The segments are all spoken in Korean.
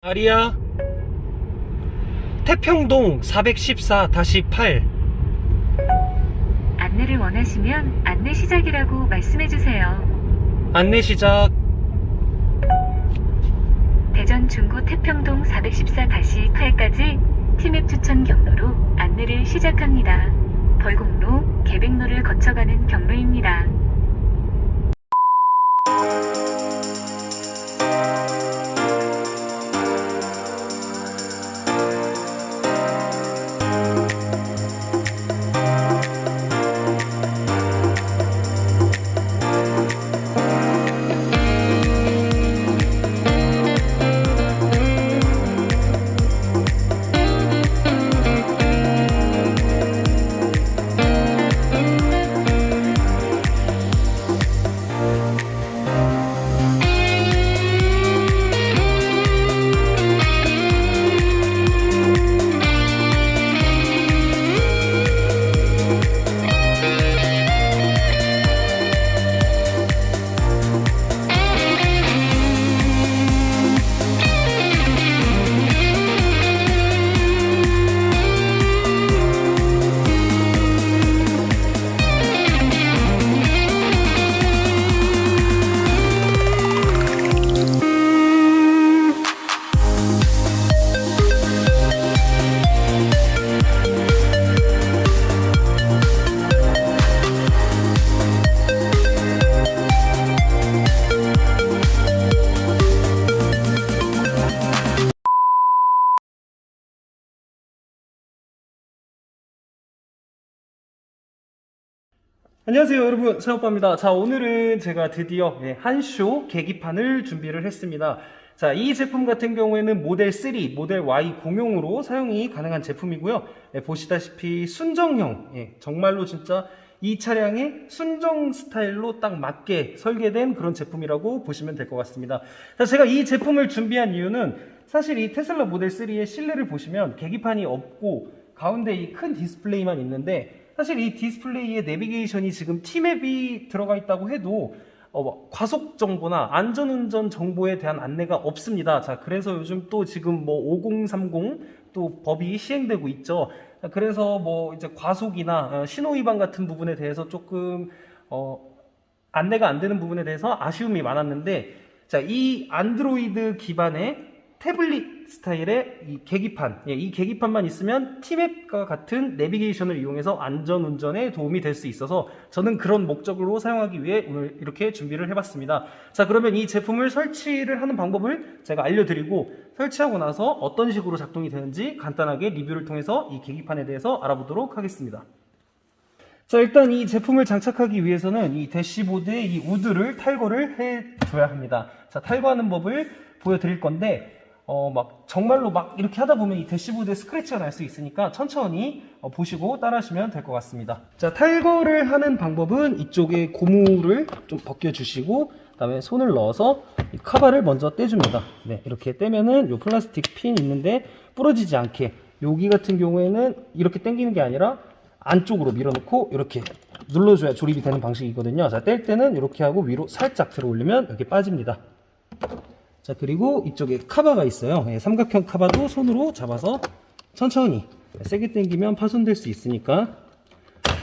아리야 태평동 414-8 안내를 원하시면 안내 시작이라고 말씀해 주세요. 안내 시작 대전 중구 태평동 414-8까지 티맵 추천 경로로 안내를 시작합니다. 벌곡로, 계백로를 거쳐가는 경로입니다. 안녕하세요 여러분. 사오빠입니다. 자 오늘은 제가 드디어 예, 한쇼 계기판을 준비를 했습니다. 자 이 제품 같은 경우에는 모델 3, 모델 Y 공용으로 사용이 가능한 제품이고요. 예, 보시다시피 순정형 예, 정말로 진짜 이 차량의 순정 스타일로 딱 맞게 설계된 그런 제품이라고 보시면 될 것 같습니다. 자 제가 이 제품을 준비한 이유는 사실 이 테슬라 모델 3의 실내를 보시면 계기판이 없고 가운데 이 큰 디스플레이만 있는데 사실 이 디스플레이에 내비게이션이 지금 T맵이 들어가 있다고 해도 어, 뭐 과속 정보나 안전운전 정보에 대한 안내가 없습니다. 자, 그래서 요즘 또 지금 뭐 5030 또 법이 시행되고 있죠. 자, 그래서 뭐 이제 과속이나 어, 신호 위반 같은 부분에 대해서 조금 어, 안내가 안 되는 부분에 대해서 아쉬움이 많았는데 자, 이 안드로이드 기반의 태블릿 스타일의 이 계기판, 예, 이 계기판만 있으면 티맵과 같은 내비게이션을 이용해서 안전 운전에 도움이 될 수 있어서 저는 그런 목적으로 사용하기 위해 오늘 이렇게 준비를 해봤습니다. 자, 그러면 이 제품을 설치를 하는 방법을 제가 알려드리고 설치하고 나서 어떤 식으로 작동이 되는지 간단하게 리뷰를 통해서 이 계기판에 대해서 알아보도록 하겠습니다. 자, 일단 이 제품을 장착하기 위해서는 이 대시보드의 이 우드를 탈거를 해줘야 합니다. 자, 탈거하는 법을 보여드릴 건데, 어, 막, 정말로 막 이렇게 하다 보면 이 대시보드에 스크래치가 날 수 있으니까 천천히 어, 보시고 따라 하시면 될 것 같습니다. 자, 탈거를 하는 방법은 이쪽에 고무를 좀 벗겨주시고, 그 다음에 손을 넣어서 이 카바를 먼저 떼줍니다. 네, 이렇게 떼면은 요 플라스틱 핀 있는데 부러지지 않게, 여기 같은 경우에는 이렇게 당기는 게 아니라 안쪽으로 밀어넣고 이렇게 눌러줘야 조립이 되는 방식이거든요. 자, 뗄 때는 이렇게 하고 위로 살짝 들어 올리면 이렇게 빠집니다. 자, 그리고 이쪽에 카바가 있어요. 예, 삼각형 카바도 손으로 잡아서 천천히 세게 당기면 파손될 수 있으니까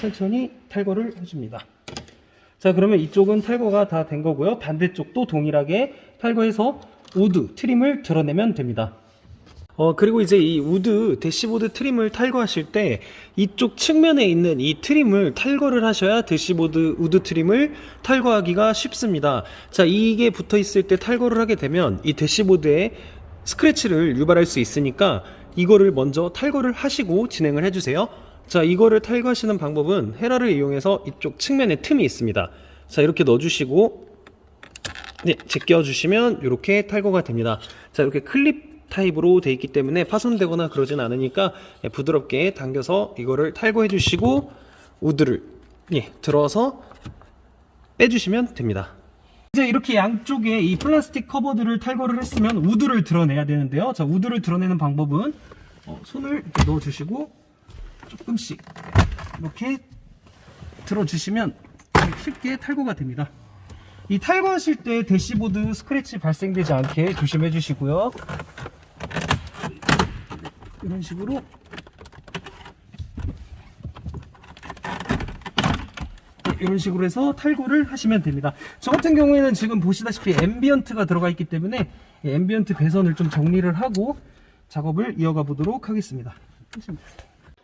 천천히 탈거를 해줍니다. 자, 그러면 이쪽은 탈거가 다 된 거고요. 반대쪽도 동일하게 탈거해서 우드, 트림을 드러내면 됩니다. 어, 그리고 이제 이 우드 대시보드 트림을 탈거하실 때 이쪽 측면에 있는 이 트림을 탈거를 하셔야 대시보드 우드 트림을 탈거하기가 쉽습니다. 자, 이게 붙어 있을 때 탈거를 하게 되면 이 대시보드에 스크래치를 유발할 수 있으니까 이거를 먼저 탈거를 하시고 진행을 해주세요. 자, 이거를 탈거하시는 방법은 헤라를 이용해서 이쪽 측면에 틈이 있습니다. 자, 이렇게 넣어주시고 네, 제껴주시면 이렇게 탈거가 됩니다. 자, 이렇게 클립 타입으로 돼 있기 때문에 파손되거나 그러진 않으니까 예, 부드럽게 당겨서 이거를 탈거해 주시고 우드를 예, 들어서 빼주시면 됩니다. 이제 이렇게 양쪽에 이 플라스틱 커버들을 탈거를 했으면 우드를 드러내야 되는데요. 자, 우드를 드러내는 방법은 어, 손을 넣어주시고 조금씩 이렇게 들어주시면 쉽게 탈거가 됩니다. 이 탈거하실 때 대시보드 스크래치 발생되지 않게 조심해 주시고요. 이런 식으로 네, 이런 식으로 해서 탈거를 하시면 됩니다. 저 같은 경우에는 지금 보시다시피 앰비언트가 들어가 있기 때문에 이 앰비언트 배선을 좀 정리를 하고 작업을 이어가 보도록 하겠습니다.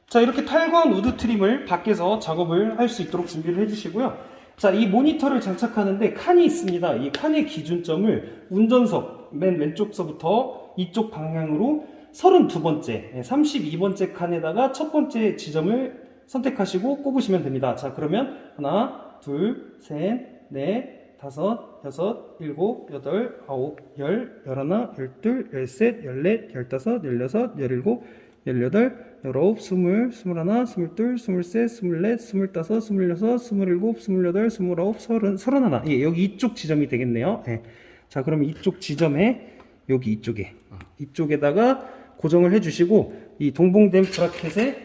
자 이렇게 탈거한 우드 트림을 밖에서 작업을 할 수 있도록 준비를 해주시고요. 자이 모니터를 장착하는데 칸이 있습니다. 이 칸의 기준점을 운전석 맨 왼쪽서부터 이쪽 방향으로 32번째, 32번째 칸에다가 첫 번째 지점을 선택하시고 꼽으시면 됩니다. 자 그러면 하나, 둘, 셋, 넷, 다섯, 여섯, 일곱, 여덟, 아홉, 열, 열하나, 열둘, 열셋, 열넷, 열다섯, 열여섯, 열일곱, 열여덟, 열아홉, 스물, 스물하나, 스물둘, 스물셋, 스물넷, 스물다섯, 스물여섯, 스물일곱, 스물여덟, 스물아홉, 서른, 서른하나. 예, 여기 이쪽 지점이 되겠네요. 예. 자, 그럼 이쪽 지점에 여기 이쪽에 이쪽에다가 고정을 해주시고 이 동봉된 브라켓에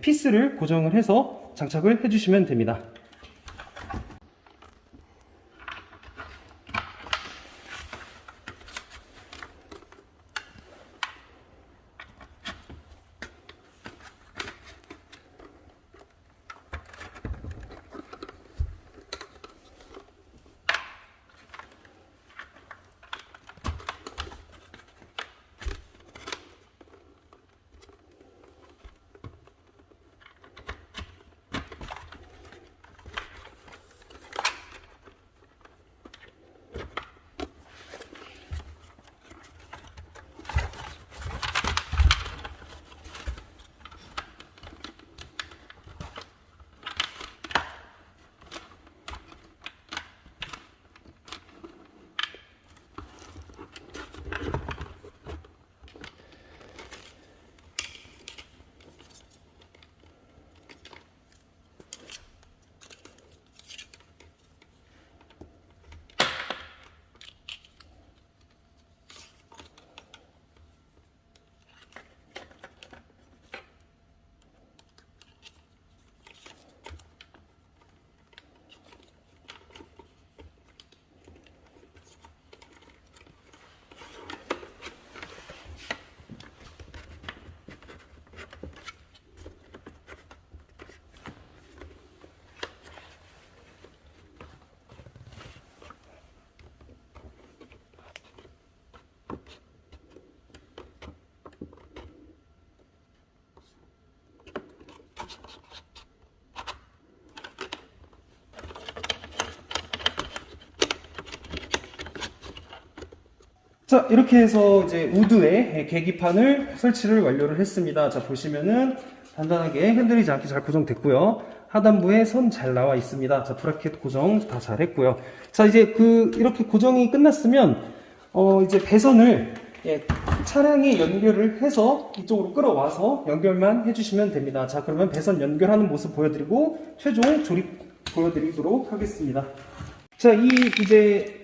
피스를 고정을 해서 장착을 해주시면 됩니다. 자 이렇게 해서 이제 우드에 계기판을 설치를 완료를 했습니다. 자 보시면은 단단하게 흔들리지 않게 잘 고정됐고요. 하단부에 선 잘 나와 있습니다. 자 브라켓 고정 다 잘 했고요. 자 이제 그 이렇게 고정이 끝났으면 어 이제 배선을 예, 차량에 연결을 해서 이쪽으로 끌어와서 연결만 해주시면 됩니다. 자 그러면 배선 연결하는 모습 보여드리고 최종 조립 보여드리도록 하겠습니다. 자, 이 이제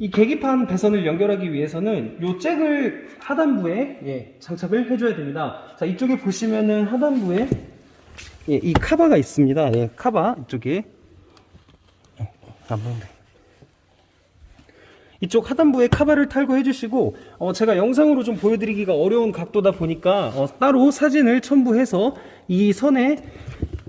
이 계기판 배선을 연결하기 위해서는 요 잭을 하단부에 예, 장착을 해줘야 됩니다. 자, 이쪽에 보시면은 하단부에 예, 이 카바가 있습니다. 예, 카바 이쪽에 어, 안 보는데. 이쪽 하단부에 카바를 탈거해 주시고 어, 제가 영상으로 좀 보여드리기가 어려운 각도다 보니까 어, 따로 사진을 첨부해서 이 선에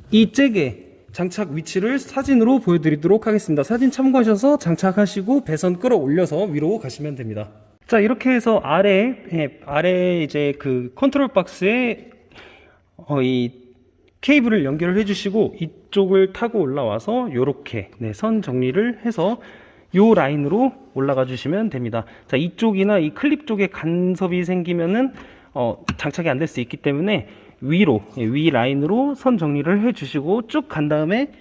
이 잭에 장착 위치를 사진으로 보여드리도록 하겠습니다. 사진 참고하셔서 장착하시고 배선 끌어올려서 위로 가시면 됩니다. 자 이렇게 해서 아래 예, 아래 이제 그 컨트롤 박스에 어, 이 케이블을 연결을 해주시고 이쪽을 타고 올라와서 이렇게 네, 선 정리를 해서 요 라인으로 올라가 주시면 됩니다. 자 이쪽이나 이 클립 쪽에 간섭이 생기면은 어, 장착이 안 될 수 있기 때문에 위로 예, 위 라인으로 선 정리를 해 주시고 쭉 간 다음에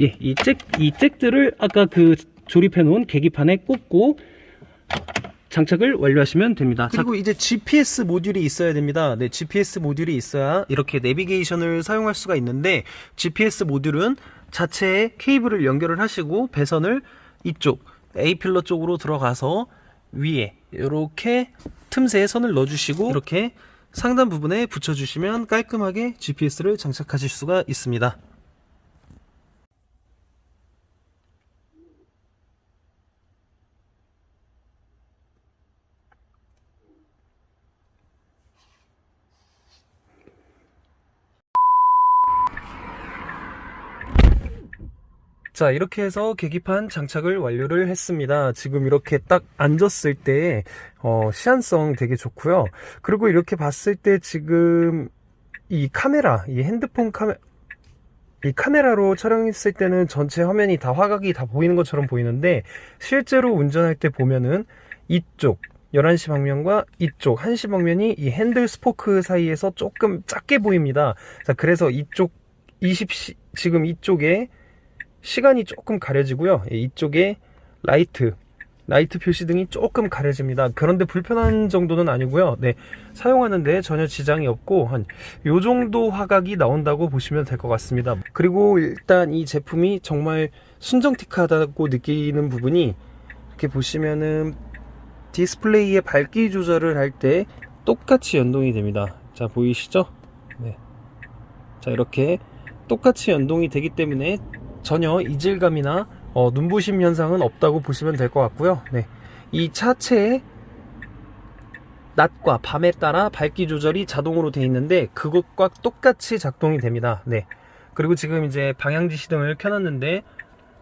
예, 이 잭, 이 잭들을 아까 그 조립해 놓은 계기판에 꽂고 장착을 완료하시면 됩니다. 그리고 이제 GPS 모듈이 있어야 됩니다. 네, GPS 모듈이 있어야 이렇게 내비게이션을 사용할 수가 있는데 GPS 모듈은 자체에 케이블을 연결을 하시고 배선을 이쪽 A 필러 쪽으로 들어가서 위에 이렇게 틈새에 선을 넣어주시고 이렇게 상단 부분에 붙여주시면 깔끔하게 GPS를 장착하실 수가 있습니다. 자, 이렇게 해서 계기판 장착을 완료를 했습니다. 지금 이렇게 딱 앉았을 때, 어, 시안성 되게 좋고요. 그리고 이렇게 봤을 때 지금 이 카메라, 이 핸드폰 카메, 이 카메라로 촬영했을 때는 전체 화면이 다 화각이 다 보이는 것처럼 보이는데, 실제로 운전할 때 보면은 이쪽, 11시 방면과 이쪽 1시 방면이 이 핸들 스포크 사이에서 조금 작게 보입니다. 자, 그래서 이쪽 20시, 지금 이쪽에 시간이 조금 가려지고요. 예, 이쪽에 라이트, 라이트 표시등이 조금 가려집니다. 그런데 불편한 정도는 아니고요. 네, 사용하는데 전혀 지장이 없고 한 요 정도 화각이 나온다고 보시면 될 것 같습니다. 그리고 일단 이 제품이 정말 순정틱하다고 느끼는 부분이 이렇게 보시면은 디스플레이의 밝기 조절을 할 때 똑같이 연동이 됩니다. 자, 보이시죠? 네. 자, 이렇게 똑같이 연동이 되기 때문에 전혀 이질감이나 어, 눈부심 현상은 없다고 보시면 될 것 같고요. 네. 이 차체에 낮과 밤에 따라 밝기 조절이 자동으로 되어 있는데 그것과 똑같이 작동이 됩니다. 네. 그리고 지금 이제 방향 지 시등을 켜놨는데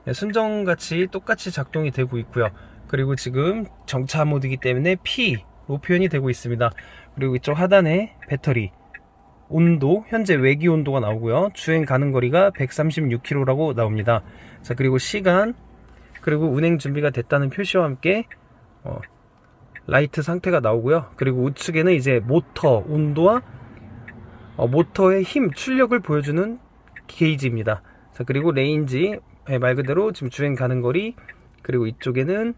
네, 순정같이 똑같이 작동이 되고 있고요. 그리고 지금 정차 모드이기 때문에 P로 표현이 되고 있습니다. 그리고 이쪽 하단에 배터리 온도, 현재 외기 온도가 나오고요. 주행 가는 거리가 136km라고 나옵니다. 자, 그리고 시간, 그리고 운행 준비가 됐다는 표시와 함께 어, 라이트 상태가 나오고요. 그리고 우측에는 이제 모터 온도와 어, 모터의 힘, 출력을 보여주는 게이지입니다. 자, 그리고 레인지 예, 말 그대로 지금 주행 가는 거리 그리고 이쪽에는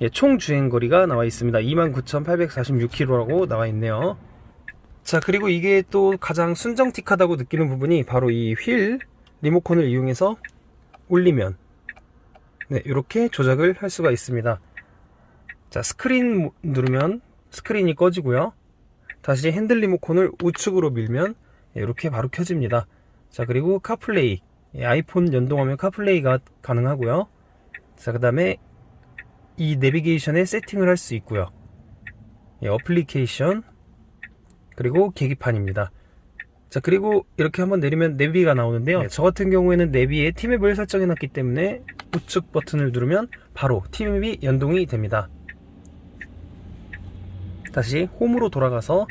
예, 총 주행 거리가 나와 있습니다. 29,846km라고 나와 있네요. 자, 그리고 이게 또 가장 순정틱하다고 느끼는 부분이 바로 이 휠 리모컨을 이용해서 올리면 네, 이렇게 조작을 할 수가 있습니다. 자, 스크린 누르면 스크린이 꺼지고요. 다시 핸들 리모컨을 우측으로 밀면 예, 이렇게 바로 켜집니다. 자, 그리고 카플레이. 예, 아이폰 연동하면 카플레이가 가능하고요. 자, 그 다음에 이 내비게이션에 세팅을 할 수 있고요. 예, 어플리케이션 그리고 계기판입니다. 자 그리고 이렇게 한번 내리면 내비가 나오는데요. 예, 저 같은 경우에는 내비에 티맵을 설정해 놨기 때문에 우측 버튼을 누르면 바로 티맵이 연동이 됩니다. 다시 홈으로 돌아가서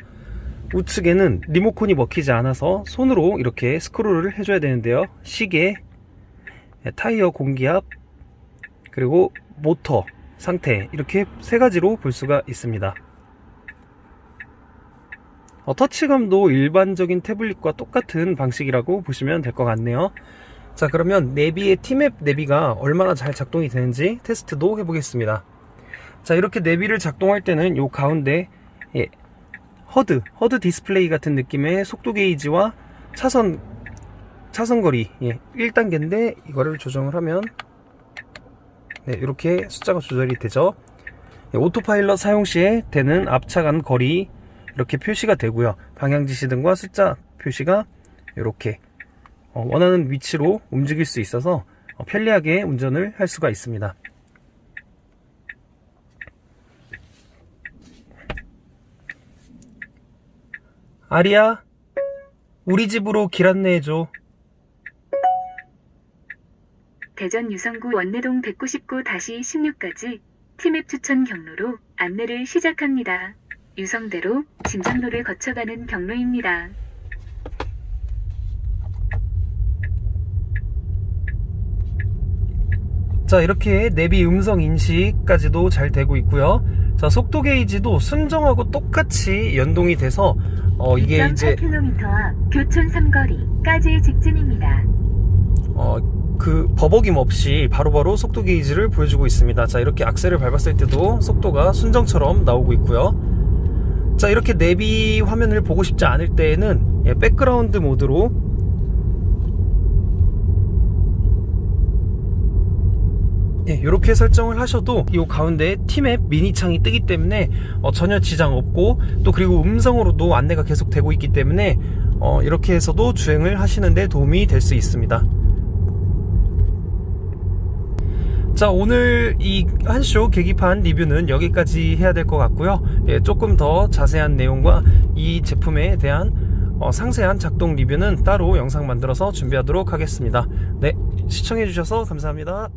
우측에는 리모컨이 먹히지 않아서 손으로 이렇게 스크롤을 해줘야 되는데요. 시계, 예, 타이어 공기압, 그리고 모터 상태 이렇게 세 가지로 볼 수가 있습니다. 어, 터치감도 일반적인 태블릿과 똑같은 방식이라고 보시면 될 것 같네요. 자 그러면 내비의 티맵 내비가 얼마나 잘 작동이 되는지 테스트도 해보겠습니다. 자 이렇게 내비를 작동할 때는 요 가운데 예, 허드, 허드 디스플레이 같은 느낌의 속도 게이지와 차선 차선 거리 예, 1단계인데 이거를 조정을 하면 네, 이렇게 숫자가 조절이 되죠. 네, 오토파일럿 사용 시에 되는 앞차 간 거리 이렇게 표시가 되고요. 방향 지시등과 숫자 표시가 이렇게 어, 원하는 위치로 움직일 수 있어서 어, 편리하게 운전을 할 수가 있습니다. 아리야, 우리 집으로 길 안내해줘. 대전 유성구 원내동 199-16까지 티맵 추천 경로로 안내를 시작합니다. 유성대로 진장로를 거쳐가는 경로입니다. 자 이렇게 내비 음성 인식까지도 잘 되고 있고요 자 속도 게이지도 순정하고 똑같이 연동이 돼서 어 이게 이제 2.8km 앞 교촌 삼거리까지 직진입니다. 어 그 버벅임 없이 바로바로 속도 게이지를 보여주고 있습니다 자 이렇게 악셀을 밟았을 때도 속도가 순정처럼 나오고 있고요 자 이렇게 내비 화면을 보고 싶지 않을 때에는 예, 백그라운드 모드로 예, 이렇게 설정을 하셔도 이 가운데 티맵 미니 창이 뜨기 때문에 어, 전혀 지장 없고 또 그리고 음성으로도 안내가 계속 되고 있기 때문에 어, 이렇게 해서도 주행을 하시는데 도움이 될 수 있습니다. 자 오늘 이 한 쇼 계기판 리뷰는 여기까지 해야 될 것 같고요. 예, 조금 더 자세한 내용과 이 제품에 대한 어, 상세한 작동 리뷰는 따로 영상 만들어서 준비하도록 하겠습니다. 네, 시청해주셔서 감사합니다.